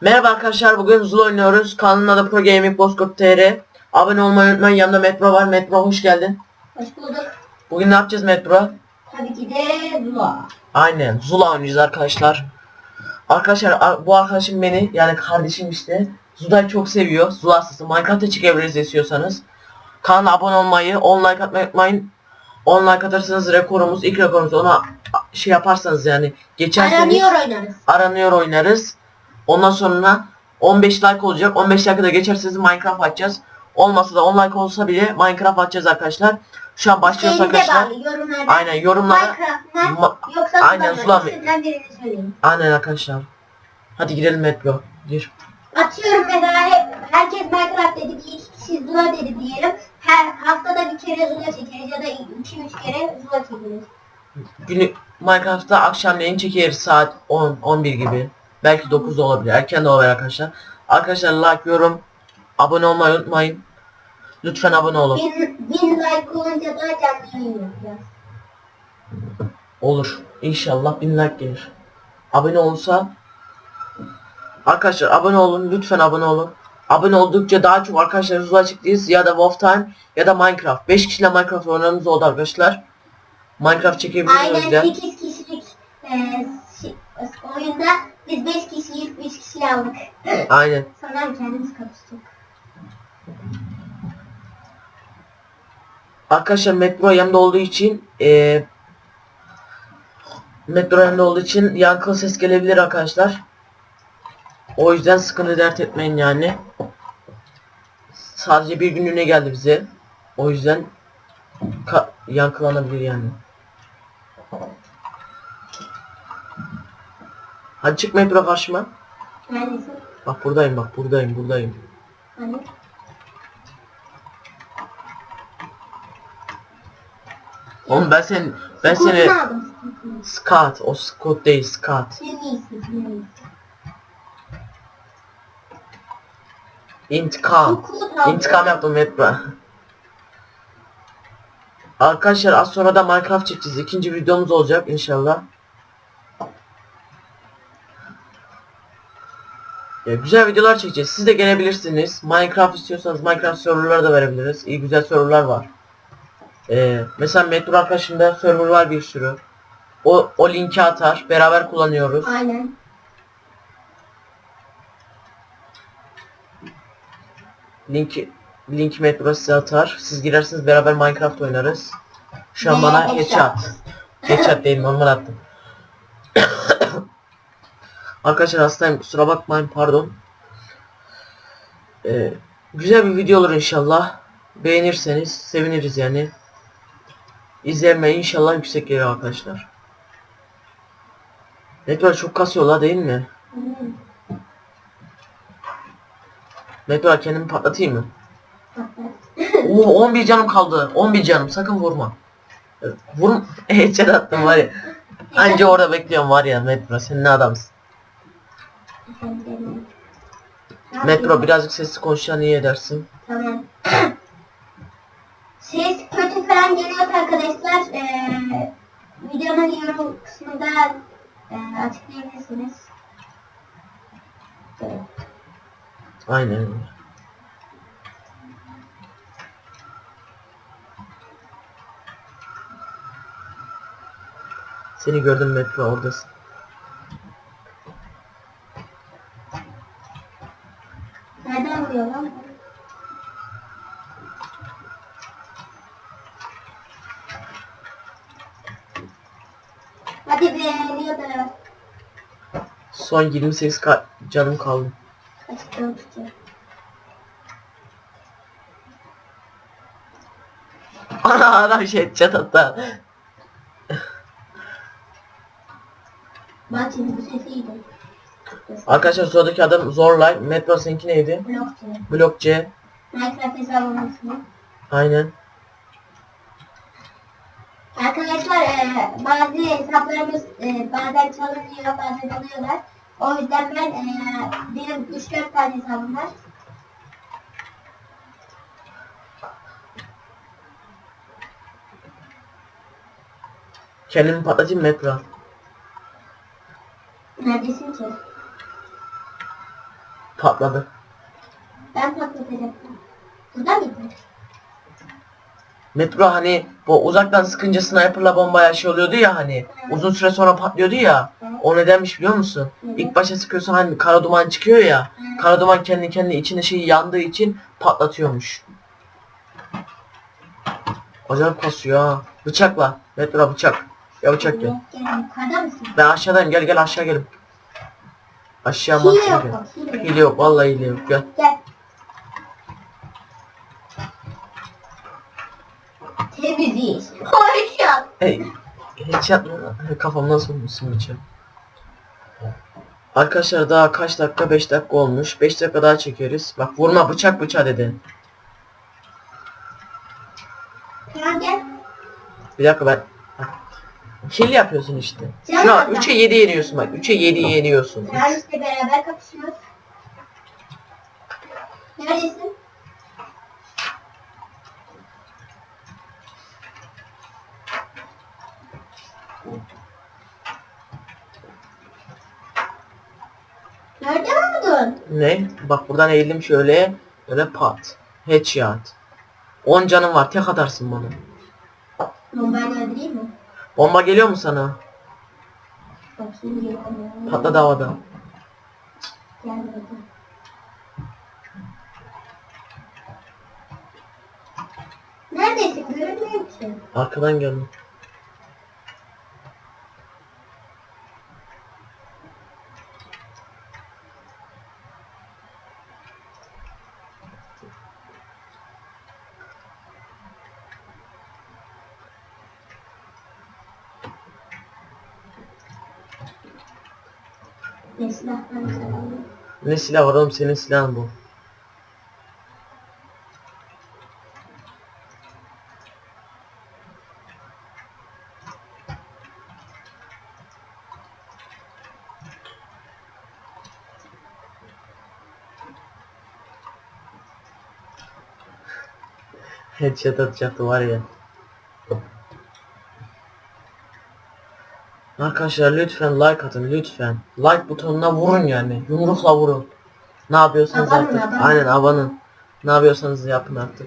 Merhaba arkadaşlar bugün Zul oynuyoruz. Kanalın adı Pro Gaming Bozkurt TR. Abone olmayı unutmayın. Yanımda Metro var. Metro hoş geldin. Hoş bulduk. Bugün ne yapacağız Metro? Tabii ki de Zula. Aynen Zula oynayacağız arkadaşlar. Arkadaşlar bu arkadaşım beni yani kardeşim işte Zula'yı çok seviyor. Zula hastası. Minecraft'ta çekebiliriz istiyorsanız. Kanala abone olmayı, 10 like atmayı unutmayın. 10 like atarsanız rekorumuz, ilk rekorumuz ona şey yaparsanız yani geçerseniz Aranıyor oynarız. aranıyor oynarız. Ondan sonra 15 like olacak. 15 like'ı da geçerseniz Minecraft açacağız. Olmasa da 10 like olsa bile Minecraft açacağız arkadaşlar. Şu an başlıyoruz arkadaşlar. bağlı yorumlarda. Aynen yorumlara. Minecraft mı yoksa Aynen. Aynen arkadaşlar. Hadi girelim Metro. Gir. Atıyorum mesela hep, herkes Minecraft dedi ki iki kişi Zula dedi diyelim. Her haftada bir kere Zula çekeriz ya da iki üç kere Zula çekeriz. Günü Minecraft'ta akşamleyin çekeriz saat 10 11 gibi. Belki 9 da olabilir. Erken de olabilir arkadaşlar. Arkadaşlar like, yorum, abone olmayı unutmayın. Lütfen abone olun. Bin, bin like olunca da canlı yayın yapacağız. Olur. İnşallah 1000 like gelir. Abone olursa Arkadaşlar abone olun. Lütfen abone olun. Abone oldukça daha çok arkadaşlar hızlı açıklıyız. Ya da Wolf Time ya da Minecraft. 5 kişiyle Minecraft oynadığımız oldu arkadaşlar. Minecraft çekebiliriz Aynen yüzden. 8 kişilik e, şi- oyunda biz 5 kişiyi 3 kişi aldık. Aynen. Sonra kendimiz kapıştık. Arkadaşlar metro yanında olduğu için eee metro yanında olduğu için yankılı ses gelebilir arkadaşlar. O yüzden sıkıntı dert etmeyin yani. Sadece bir günlüğüne geldi bize. O yüzden yankılanabilir yani. Hadi çık metro karşıma. Neredesin? Bak buradayım bak buradayım buradayım. Hani? Oğlum ben sen ben Scoot'unu seni aldım. Scott o Scott değil Scott. Senin iyisin. iyisin. İntikam. Aldım. İntikam yaptım Metro. Arkadaşlar az sonra da Minecraft çekeceğiz. İkinci videomuz olacak inşallah. Ya, güzel videolar çekeceğiz. Siz de gelebilirsiniz. Minecraft istiyorsanız Minecraft serverları da verebiliriz. İyi güzel serverlar var. Ee, mesela Metro arkadaşımda server var bir sürü. O, o linki atar. Beraber kullanıyoruz. Aynen. Linki link metro size atar. Siz girersiniz beraber Minecraft oynarız. Şu an bana headshot. Headshot değil normal attım. Arkadaşlar hastayım kusura bakmayın pardon. Ee, güzel bir video olur inşallah. Beğenirseniz seviniriz yani. İzlenme inşallah yüksek gelir arkadaşlar. Metro çok kasıyorlar değil mi? Metro kendimi patlatayım mı? Oo 11 canım kaldı. 11 canım sakın vurma. Vur headshot attım var ya. Anca orada bekliyorum var ya Metro sen ne adamsın. Metro birazcık sesli konuşan iyi edersin. Tamam. Ses kötü falan geliyorsa arkadaşlar eee videonun yorum kısmında eee açıklayabilirsiniz. Evet. Aynen. Seni gördüm Metro oradasın. Nereden vuruyor lan? Hadi be geliyor da. Son 28 ka- canım kaldı. Açıktan tutuyor. Ana adam şey headshot attı. Bak şimdi bu sesi iyiydi. Arkadaşlar sıradaki adam Zorlay. Metro seninki neydi? Blokçu. Blok C. Minecraft hesabımın ismi. Aynen. Arkadaşlar e, bazı hesaplarımız e, bazen çalınıyor bazen alıyorlar. O yüzden ben e, benim 3-4 tane hesabım var. Kendimi patlatayım Metro. Neredesin ki? Patladı. Ben patlatacaktım. Burada mıydı? Metro hani bu uzaktan sıkınca sniperla bombaya şey oluyordu ya hani uzun süre sonra patlıyordu ya o nedenmiş biliyor musun? İlk başta sıkıyorsun hani kara duman çıkıyor ya kara duman kendi kendine içinde şey yandığı için patlatıyormuş. Acayip kasıyor ha. Bıçakla. Metro bıçak. Ya bıçak gel. Ben aşağıdayım gel gel aşağı gelin. Aşağı Hile yok bak hile yok. Hile yok vallahi hile yok gel. Gel. Temiz iş. Harika. Hey, hiç yapma. Kafam nasıl olmuşsun bıçak? Arkadaşlar daha kaç dakika? 5 dakika olmuş. 5 dakika daha çekeriz. Bak vurma bıçak bıçak dedi. Gel. Bir dakika ben... Kill yapıyorsun işte. Şu an Canım. 3'e 7 yeniyorsun bak. 3'e 7 yeniyorsun. Travis'le beraber kapışıyoruz. Neredesin? Nerede vurdun? Ne? Bak buradan eğildim şöyle. Böyle pat. Headshot. 10 canım var. Tek atarsın bana. Mi? Bomba geliyor mu sana? Mu? Patladı havada. Neredesin? Görünmüyor ki. Arkadan geldim. Ne silah var oğlum senin silahın bu. Headshot atacaktı var ya. Arkadaşlar lütfen like atın lütfen. Like butonuna vurun yani. Yumrukla vurun. Ne yapıyorsanız Abanın, artık. abanın. Aynen abanın. Ne yapıyorsanız yapın artık.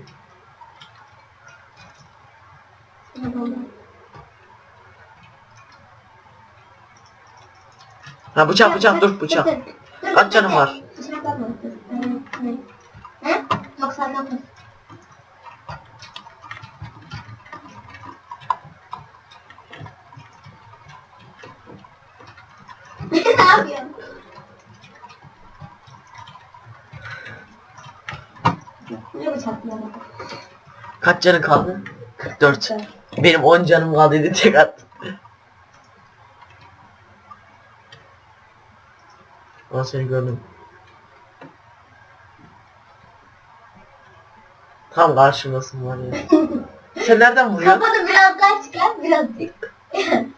Ha bıçak bıçak dur bıçak. Kaç dur. var? Bıçak atma, dur. Evet, evet. He? 99. ne yapıyorsun? Bıçaklıyorsun? Kaç canın kaldı? 44. Benim 10 canım kaldıydı tek at. Ama seni gördüm. Tam karşımdasın var ya. Sen nereden vuruyorsun? Kafanı biraz daha çıkar, birazcık.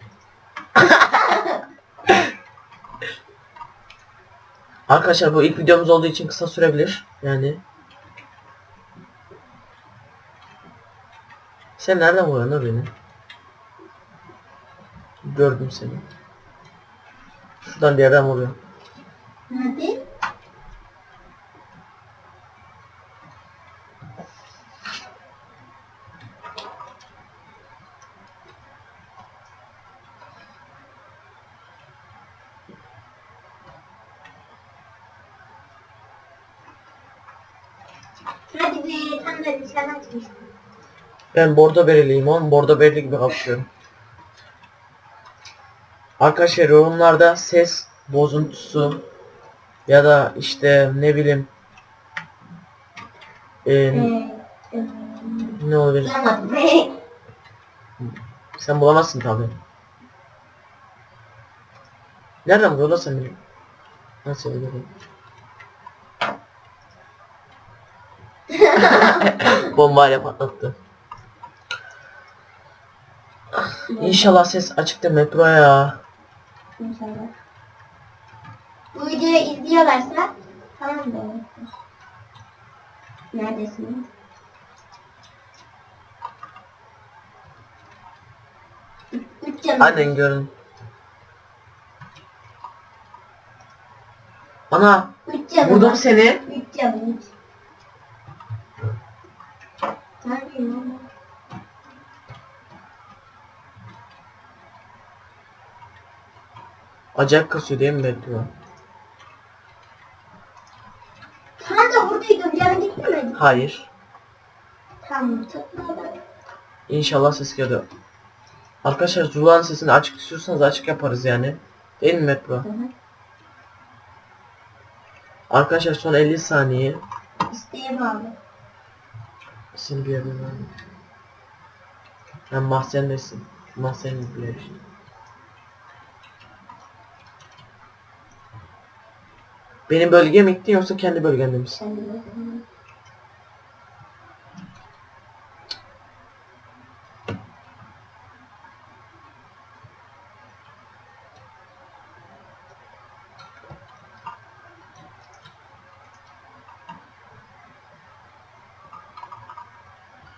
Arkadaşlar bu ilk videomuz olduğu için kısa sürebilir. Yani. Sen nereden vuruyorsun beni? Gördüm seni. Şuradan bir yerden vuruyor. Hadi. Hadi be, tam da dışarı açmıştım. Ben bordo bereliyim oğlum. Bordo bereli gibi kapışıyorum. Arkadaşlar yorumlarda ses bozuntusu ya da işte ne bileyim e, ne olabilir? Sen bulamazsın tabi. Nereden buluyorlar sen beni? Nasıl göreyim? Bombayla patlattı. İnşallah ses açıktır metro ya. İnşallah. Bu videoyu izliyorlarsa tamam da Neredesiniz? Üç- canım. Aynen görün. Ana Üç canım Vurdum seni. Üç canım üç. Lan ben? Acayip kasıyor değil mi Bedro? Sen de vurduydun canın gitti mi? Hayır. Tamam. İnşallah ses geliyor. Arkadaşlar Zula'nın sesini açık istiyorsanız açık yaparız yani. Değil mi hı. Arkadaşlar son 50 saniye. İsteğe bağlı. Seni bir yerden. Ben mahzendesin. Mahzen bir yer işte. Benim bölgeye mi gittin yoksa kendi bölgende misin?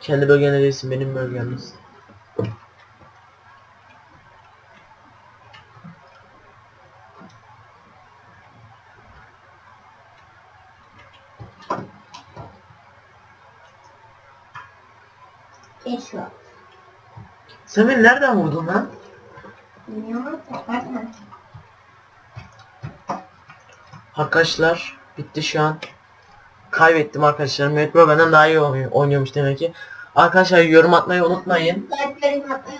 Kendi bölgende değilsin benim bölgemdesin. Geç şu an. Sen beni nereden vurdun lan? Bilmiyorum bakma. Arkadaşlar bitti şu an. Kaybettim arkadaşlar. Metro benden daha iyi oynuyor- oynuyormuş demek ki. Arkadaşlar yorum atmayı unutmayın. Kalplerin atmayı